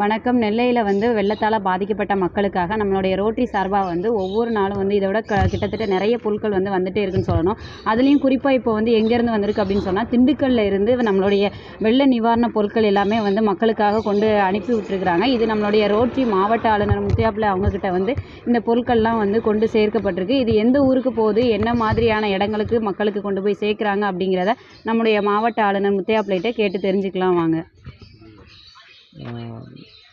வணக்கம். நெல்லையில் வந்து வெள்ளத்தால் பாதிக்கப்பட்ட மக்களுக்காக நம்மளுடைய ரோட்டரி சார்பாக வந்து ஒவ்வொரு நாளும் வந்து இதை விட க கிட்டத்தட்ட நிறைய பொருட்கள் வந்து வந்துட்டே இருக்குன்னு சொல்லணும். அதுலேயும் குறிப்பாக இப்போ வந்து எங்கேருந்து வந்திருக்கு அப்படின்னு சொன்னால் திண்டுக்கல்ல இருந்து நம்மளுடைய வெள்ள நிவாரண பொருட்கள் எல்லாமே வந்து மக்களுக்காக கொண்டு அனுப்பி விட்டுருக்குறாங்க. இது நம்மளுடைய ரோட்டரி மாவட்ட ஆளுநர் முத்தியாப்பில் அவங்கக்கிட்ட வந்து இந்த பொருட்கள்லாம் வந்து கொண்டு சேர்க்கப்பட்டிருக்கு. இது எந்த ஊருக்கு போகுது என்ன மாதிரியான இடங்களுக்கு மக்களுக்கு கொண்டு போய் சேர்க்குறாங்க அப்படிங்கிறத நம்முடைய மாவட்ட ஆளுநர் முத்தியாப்பிள்ளைகிட்ட கேட்டு தெரிஞ்சுக்கலாம் வாங்க.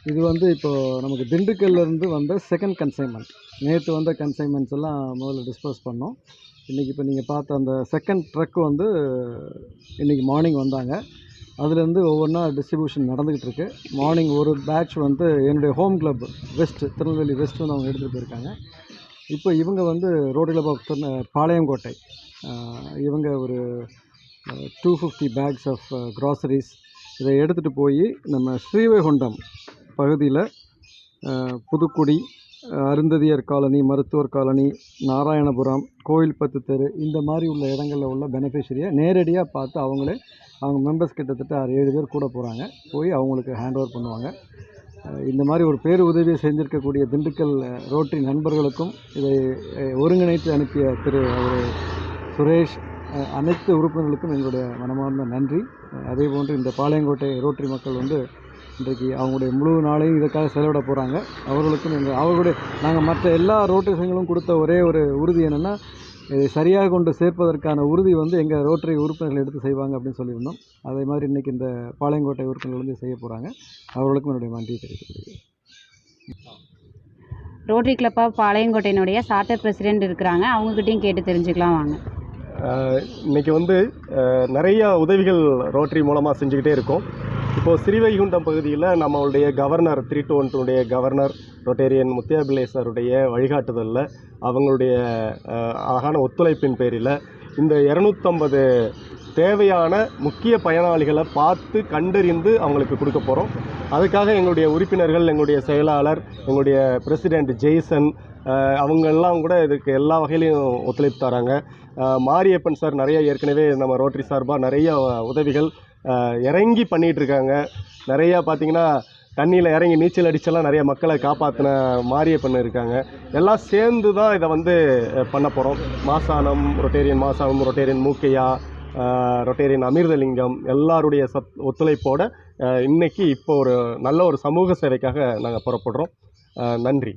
இது வந்து இப்போது நமக்கு திண்டுக்கல்லேருந்து வந்த செகண்ட் கன்சைன்மெண்ட் நேற்று வந்த கன்சைன்மெண்ட்ஸ் எல்லாம் முதல்ல டிஸ்போஸ் பண்ணோம். இன்றைக்கி இப்போ நீங்கள் பார்த்த அந்த செகண்ட் ட்ரக் வந்து இன்றைக்கி மார்னிங் வந்தாங்க. அதுலேருந்து ஒவ்வொன்றா டிஸ்ட்ரிபியூஷன் நடந்துக்கிட்டு இருக்கு. மார்னிங் ஒரு பேட்ச் வந்து என்னுடைய home club west Tirunelveli west வந்து அவங்க எடுத்துகிட்டு போயிருக்காங்க. இப்போ இவங்க வந்து ரோடு கிளப் ஆஃப் திருந பாளையங்கோட்டை. இவங்க ஒரு two fifty packs of groceries இதை எடுத்துகிட்டு போய் நம்ம ஸ்ரீவைகுண்டம் பகுதியில் புதுக்குடி அருந்ததியர் காலனி மருத்துவர் காலனி நாராயணபுரம் கோயில்பத்து தெரு இந்த மாதிரி உள்ள இடங்களில் உள்ள பெனிஃபிஷரியை நேரடியாக பார்த்து அவங்களே அவங்க மெம்பர்ஸ் கிட்டத்தட்ட ஆறு ஏழு பேர் கூட போகிறாங்க போய் அவங்களுக்கு ஹேண்ட் ஓவர் பண்ணுவாங்க இந்த மாதிரி ஒரு பேர் உதவியை செஞ்சுருக்கக்கூடிய திண்டுக்கல் ரோட்டரி நண்பர்களுக்கும் இதை ஒருங்கிணைத்து அனுப்பிய திரு அவர் சுரேஷ் அனைத்து உறுப்பினர்களுக்கும் எங்களுடைய மனமார்ந்த நன்றி. அதே போன்று இந்த பாளையங்கோட்டை ரோட்டரி மக்கள் வந்து இன்றைக்கு அவங்களுடைய முழு நாளையும் இதற்காக செலவிட போகிறாங்க அவர்களுக்கும் எங்கள் அவர்களுடைய நாங்கள் மற்ற எல்லா ரோட்டரிகளும் கொடுத்த ஒரே ஒரு உறுதி என்னென்னா இதை சரியாக கொண்டு சேர்ப்பதற்கான உறுதி வந்து எங்கள் ரோட்டரி உறுப்பினர்கள் எடுத்து செய்வாங்க அப்படின்னு சொல்லியிருந்தோம். அதே மாதிரி இன்றைக்கி இந்த பாளையங்கோட்டை உறுப்பினர்கள் வந்து செய்ய போகிறாங்க அவர்களுக்கும் என்னுடைய நன்றியை தெரிவித்துக்கொள்கிறேன் ரோட்டரி கிளப் ஆஃப் பாளையங்கோட்டையினுடைய சார்ட்டர் பிரசிடென்ட் இருக்கிறாங்க. அவங்கக்கிட்டையும் கேட்டு தெரிஞ்சுக்கலாம் வாங்க. இன்றைக்கி வந்து நிறையா உதவிகள் ரோட்டரி மூலமாக செஞ்சுக்கிட்டே இருக்கோம். இப்போது ஸ்ரீவைகுண்டம் பகுதியில் நம்மளுடைய கவர்னர் த்ரீ டூ ஒன் டூடைய கவர்னர் ரொட்டேரியன் முத்தியாபிள்ளை சாருடைய வழிகாட்டுதலில் அவங்களுடைய அழகான ஒத்துழைப்பின் பேரில் இந்த இரநூத்தம்பது தேவையான முக்கிய பயனாளிகளை பார்த்து கண்டறிந்து அவங்களுக்கு கொடுக்க போகிறோம் அதுக்காக எங்களுடைய உறுப்பினர்கள் எங்களுடைய செயலாளர் எங்களுடைய பிரசிடெண்ட் ஜெய்சன் அவங்கெல்லாம் கூட இதுக்கு எல்லா வகையிலையும் ஒத்துழைப்பு தராங்க. மாரியப்பன் சார் நிறைய ஏற்கனவே நம்ம ரோட்டரி சார்பாக நிறைய உதவிகள் இறங்கி பண்ணிகிட்டு இருக்காங்க நிறையா பார்த்திங்கன்னா தண்ணியில் இறங்கி நீச்சல் அடிச்செல்லாம் நிறைய மக்களை காப்பாற்றின மாரியப்பன் இருக்காங்க. எல்லாம் சேர்ந்து தான் இதை வந்து பண்ண போகிறோம் Masanam rotarian Masanam rotarian Mookkaiya rotarian Amirthalingam எல்லாருடைய சத் ஒத்துழைப்போடு இன்றைக்கி இன்னைக்கு இப்போ ஒரு நல்ல ஒரு சமூக சேவைக்காக நாங்கள் புறப்படுறோம். நன்றி.